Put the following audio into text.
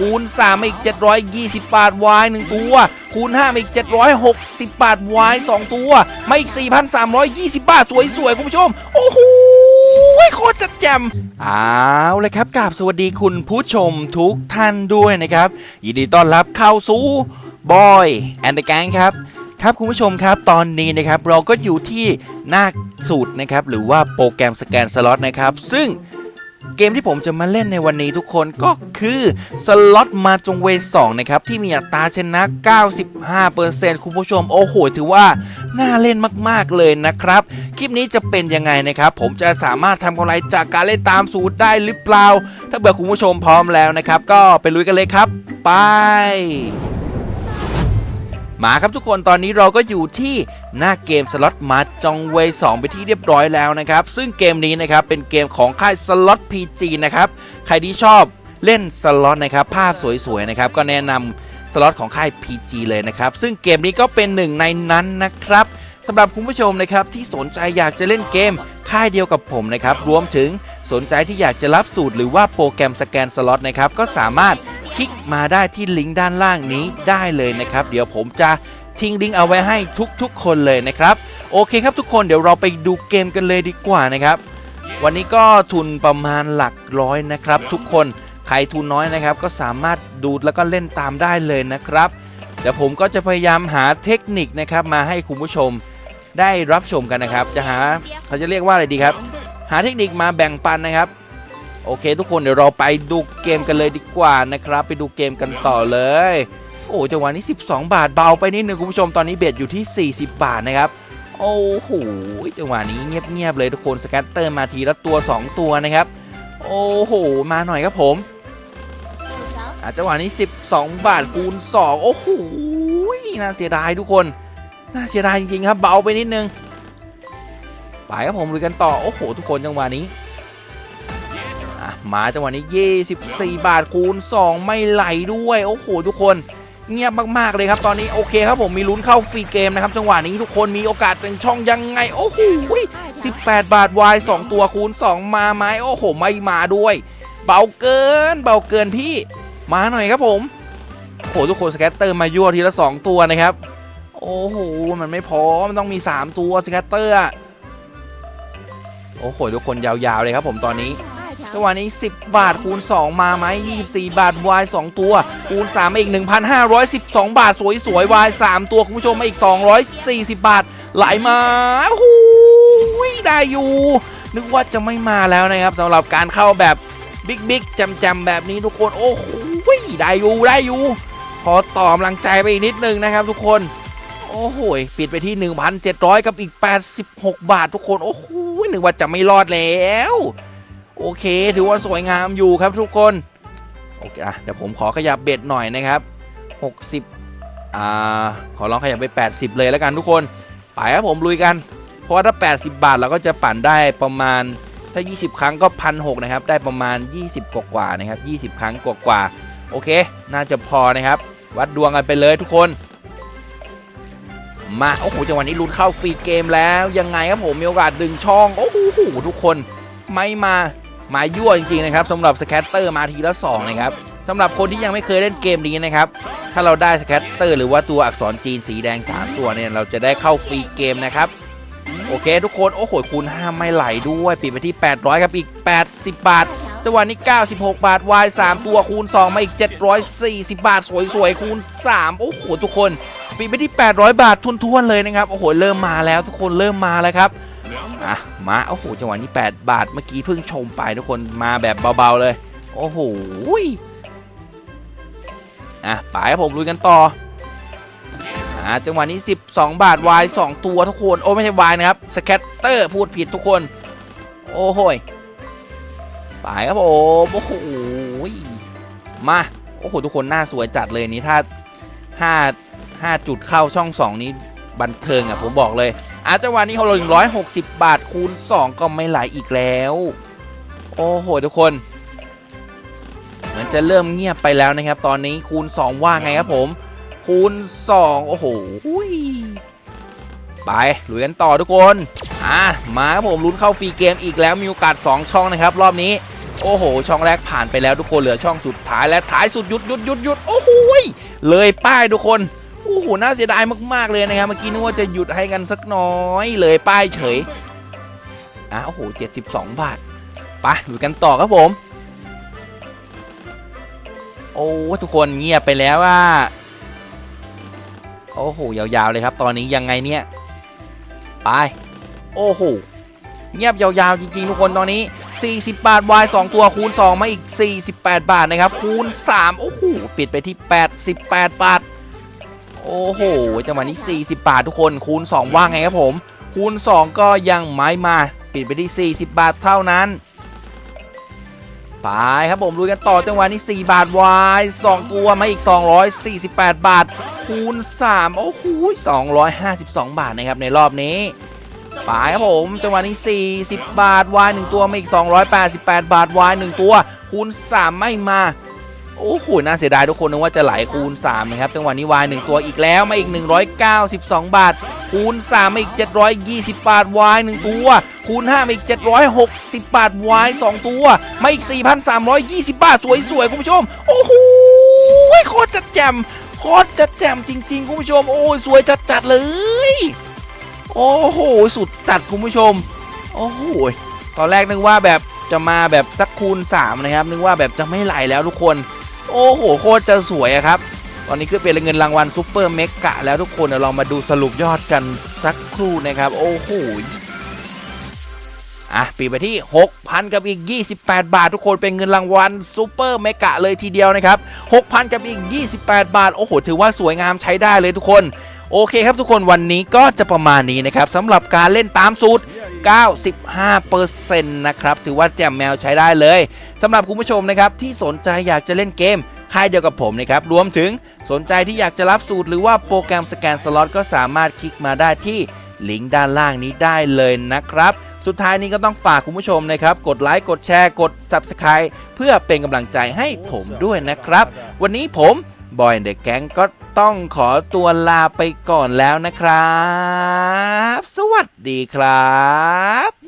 คูณ3มาอีก 720 บาท Y 1ตัว คูณ5มาอีก 760 บาท Y 2ตัว มาอีก 4,320 บาท สวยๆ คุณผู้ชม โอ้โหโคตรจัดแจมเอาเลยครับกราบสวัสดีคุณผู้ชมทุกท่านด้วยนะครับ ยินดีต้อนรับเข้าสู่บอยแอนด์แกงครับครับคุณผู้ชมครับตอนนี้นะครับเราก็อยู่ที่หน้าสูตรนะครับหรือว่าโปรแกรมสแกนสล็อตนะครับซึ่ง เกมที่ผมจะมาเล่นในวันนี้ทุกคนก็คือสล็อตมาจงเวสองนะครับ ที่มีอัตราชนะ 95%คุณผู้ชม โอ้โห ถือว่า น่าเล่นมากๆเลยนะครับ คลิปนี้จะเป็นยังไงนะครับ ผมจะสามารถทำกำไรจากการเล่นตามสูตรได้หรือเปล่า ถ้าเบื่อคุณผู้ชมพร้อมแล้วนะครับ ก็ไปลุยกันเลยครับ ไป มาครับทุกคนตอนนี้เราก็อยู่ที่หน้าเกมสล็อตมาจองเวย์2ไปที่เรียบร้อยแล้วนะครับ ซึ่งเกมนี้นะครับเป็นเกมของค่ายสล็อต PG นะครับ ใครที่ชอบเล่นสล็อตนะครับ ภาพสวยๆนะครับ ก็แนะนำสล็อตของค่าย PG เลยนะครับ ซึ่งเกมนี้ก็เป็นหนึ่งในนั้นนะครับสำหรับคุณผู้ชมนะครับที่สนใจอยากจะเล่นเกมค่ายเดียวกับผมนะครับรวมถึงสนใจที่อยากจะรับสูตรหรือว่าโปรแกรมสแกนสล็อตนะครับก็สามารถ ลิกมาได้ที่ลิงก์ด้านล่างนี้ได้เลยนะครับ เดี๋ยวผมจะทิ้งลิงก์เอาไว้ให้ทุกๆ คนเลยนะครับ โอเคครับทุกคนเดี๋ยวเราไปดูเกมกันเลยดีกว่านะครับ วันนี้ก็ทุนประมาณหลักร้อยนะครับ ทุกคนใครทุนน้อยนะครับ ก็สามารถดูแล้วก็เล่นตามได้เลยนะครับ เดี๋ยวผมก็จะพยายามหาเทคนิคนะครับ มาให้คุณผู้ชมได้รับชมกันนะครับ จะหาเขาจะเรียกว่าอะไรดีครับ หาเทคนิคมาแบ่งปันนะครับ โอเค ทุกคนเดี๋ยวเราไปดูเกมกันเลยดีกว่านะครับ ไปดูเกมกันต่อเลย โอ้จังหวะนี้ 12 บาทเบาไปนิดนึงคุณผู้ชมตอนนี้เบ็ดอยู่ที่ 40 บาทนะครับ โอ้โหจังหวะนี้เงียบๆเลยทุกคนสแกตเตอร์มาทีละตัว 2 ตัวนะครับ โอ้โหมาหน่อยครับผมอะจังหวะนี้ 12 บาทคูณ 2 โอ้โหน่าเสียดายทุกคน น่าเสียดายจริงๆครับ เบาไปนิดนึง ไปครับผมลุยกันต่อ โอ้โห ทุกคนจังหวะนี้ มาจังหวะนี้ 24 บาทคูณ 2 ไม่ไหลด้วย โอ้โห ทุกคนเงียบมากๆเลยครับตอนนี้โอเคครับผมมีลุ้นเข้าฟรีเกมนะครับจังหวะนี้ทุกคนมีโอกาสเป็นช่องยังไง โอ้โห18 บาทวาย2ตัวคูณ 2 มาไหมโอ้โห ไม่มาด้วย เบาเกิน เบาเกินพี่มาหน่อยครับผมโอ้โหทุกคนสแกตเตอร์มายั่วทีละ 2 ตัวนะครับ โอ้โห มันไม่พอมันต้องมี 3 ตัวสแกตเตอร์โอ้โหทุกคนยาวๆเลยครับผมตอนนี้ จังหวะนี้ 10 บาทคูณ 2 มาไหม24 บาท Y 2 ตัว คูณ 3 มาอีก 1,512 บาท สวยๆ Y 3 ตัว คุณผู้ชมมาอีก 240 บาท ไหลมาโอ้โหได้อยู่ นึกว่าจะไม่มาแล้วนะครับสำหรับการเข้าแบบบิ๊กบิ๊กจำๆแบบนี้ทุกคน โอ้โหได้อยู่ได้อยู่ขอต่อกำลังใจไปอีกนิดนึงนะครับทุกคนโอ้โหปิดไปที่ 1,700 กับอีก 86 บาททุกคน โอ้โหนึกว่าจะไม่รอดแล้ว โอเค ถือว่าสวยงามอยู่ครับทุกคน โอเคอะเดี๋ยวผมขอขยับเบ็ดหน่อยนะครับ 60อ่าขอลองขยับไป 80 เลยแล้วกันทุกคน ไปครับผมลุยกัน เพราะว่าถ้า 80 บาทเราก็จะปั่นได้ประมาณถ้า 20 ครั้งก็พันหนะครับ ได้ประมาณ 20 กว่ากว่านะครับ 20 ครั้งกว่ากว่าโอเค น่าจะพอนะครับ วัดดวงกันไปเลยทุกคน มา โอ้โห จังหวะนี้ลุ้นเข้าฟรีเกมแล้ว ยังไงครับผม มีโอกาสดึงช่อง โอ้โห ทุกคน ไม่มา มายั่วจริงๆนะครับสำหรับสแคตเตอร์มาทีละ2นะครับสำหรับคนที่ยังไม่เคยเล่นเกมนี้นะครับถ้าเราได้สแคตเตอร์หรือว่าตัวอักษรจีนสีแดง 3 ตัวเนี่ยเราจะได้เข้าฟรีเกมนะครับโอเค ทุกคน โอ้โหคูณ5ไม่ไหลด้วยปิดไปที่ 800ครับอีก 80 บาทจังหวะนี้ 96 บาท Y 3ตัวคูณ 2 มาอีก 740 บาท สวยๆ คูณ 3 โอ้โห ทุกคนปิดไปที่ 800 บาททุนๆเลยนะครับ โอ้โห เริ่มมาแล้วทุกคนเริ่มมาแล้วครับ อะมาโอ้โหจังหวะนี้ 8 บาทเมื่อกี้เพิ่งชมไปทุกคนมาแบบเบาๆเลย โอ้โหอะไปครับผมลุยกันต่ออ่าจังหวะนี้ 12 บาท Y 2ตัวทุกคนโอ้ไม่ใช่ Y นะครับสแคตเตอร์พูดผิดทุกคน โอ้โหไปครับผมโอ้โหมาโอ้โหทุกคนหน้าสวยจัดเลยนี้ถ้า5 5จุดเข้าช่อง 2 นี้บันเทิงอะผมบอกเลย อาจังหวะนี้เขาลง160 บาทคูณ 2 ก็ไม่ไหลอีกแล้ว โอ้โหทุกคน เหมือนจะเริ่มเงียบไปแล้วนะครับ ตอนนี้คูณ 2 ว่าไงครับผม คูณ 2 โอ้โหไปลุยกันต่อทุกคน อะ มาครับผมลุ้นเข้าฟรีเกมอีกแล้วมีโอกาส 2 ช่องนะครับ รอบนี้ โอ้โห ช่องแรกผ่านไปแล้วทุกคนเหลือช่องสุดท้ายและท้ายสุดหยุดหยุดหยุดหยุดโอ้โหเลยป้ายทุกคน อ้โหน่าเสียดายมากๆเลยนะครับเมื่อกี้นึกว่าจะหยุดให้กันสักน้อยเลยป้ายเฉยอะโอ้โห72บสองบาทไปดูกันต่อครับผม โอ้ทุกคนเงียบไปแล้วว่าโอ้โหยาวๆเลยครับ ตอนนี้ยังไงเนี่ยไปโอ้โหเงียบยาวๆจริงๆทุกคนตอนนี้ 40 บาท Y 2 ตัวคูณ 2 มาอีก 48 บาทนะครับ คูณ 3 โอ้โห ปิดไปที่ 88 บาท โอ้โหจังหวะนี้ 40 บาททุกคนคูณ 2 ว่าไงครับผม คูณ 2 ก็ยังไม้มา ปิดไปที่ 40 บาทเท่านั้น ไปครับผมลุยกันต่อจังหวะนี้ 4 บาท Y 2ตัวมาอีก 248 บาท คูณ 3 โอ้โห252 บาทนะครับในรอบนี้ไปครับผม จังหวะนี้ 40 บาท Y 1ตัวมาอีก 288 บาท Y 1ตัว คูณ 3 ไม่มา โอ้โห น่าเสียดายทุกคนนึกว่าจะไหลคูณ 3 นะครับ จังหวะนี้ Y 1ตัวอีกแล้วมาอีก 192 บาท คูณ 3 มาอีก 720 บาท Y 1ตัว คูณ 5 มาอีก 760 บาท Y 2ตัว มาอีก 4,320 บาท สวยๆ คุณผู้ชม โอ้โหโคตรจะแจ่มโคตรจะแจ่มจริง ๆ คุณผู้ชม โอ้ยสวยจัดๆเลย โอ้โห สุดจัดคุณผู้ชม โอ้โห ตอนแรกนึกว่าแบบจะมาแบบสักคูณ 3 นะครับ นึกว่าแบบจะไม่ไหลแล้วทุกคน โอ้โหโคตรจะสวยครับ ตอนนี้คือเป็นเงินรางวัลซูเปอร์เมกะแล้วทุกคนเดี๋ยวเรามาดูสรุปยอดกันสักครู่นะครับ โอ้โหอะปีไปที่ 6,000 กับอีก 28 บาท ทุกคนเป็นเงินรางวัลซูเปอร์เมกะเลยทีเดียวนะครับ 6,000 กับอีก 28 บาท โอ้โห ถือว่าสวยงามใช้ได้เลยทุกคน โอเคครับทุกคนวันนี้ก็จะประมาณนี้นะครับสำหรับการเล่นตามสูตร 95%นะครับ ถือว่าแจ่มแมวใช้ได้เลยสำหรับคุณผู้ชมนะครับที่สนใจอยากจะเล่นเกมค่ายเดียวกับผมนะครับ รวมถึงสนใจที่อยากจะรับสูตรหรือว่าโปรแกรมสแกนสล็อตก็สามารถคลิกมาได้ที่ลิงก์ด้านล่างนี้ได้เลยนะครับ สุดท้ายนี้ก็ต้องฝากคุณผู้ชมนะครับ กดไลค์ กดแชร์ กด Subscribe เพื่อเป็นกำลังใจให้ผมด้วยนะครับ วันนี้ผม บอยเด็กแก๊งก็ต้องขอตัวลาไปก่อนแล้วนะครับ สวัสดีครับ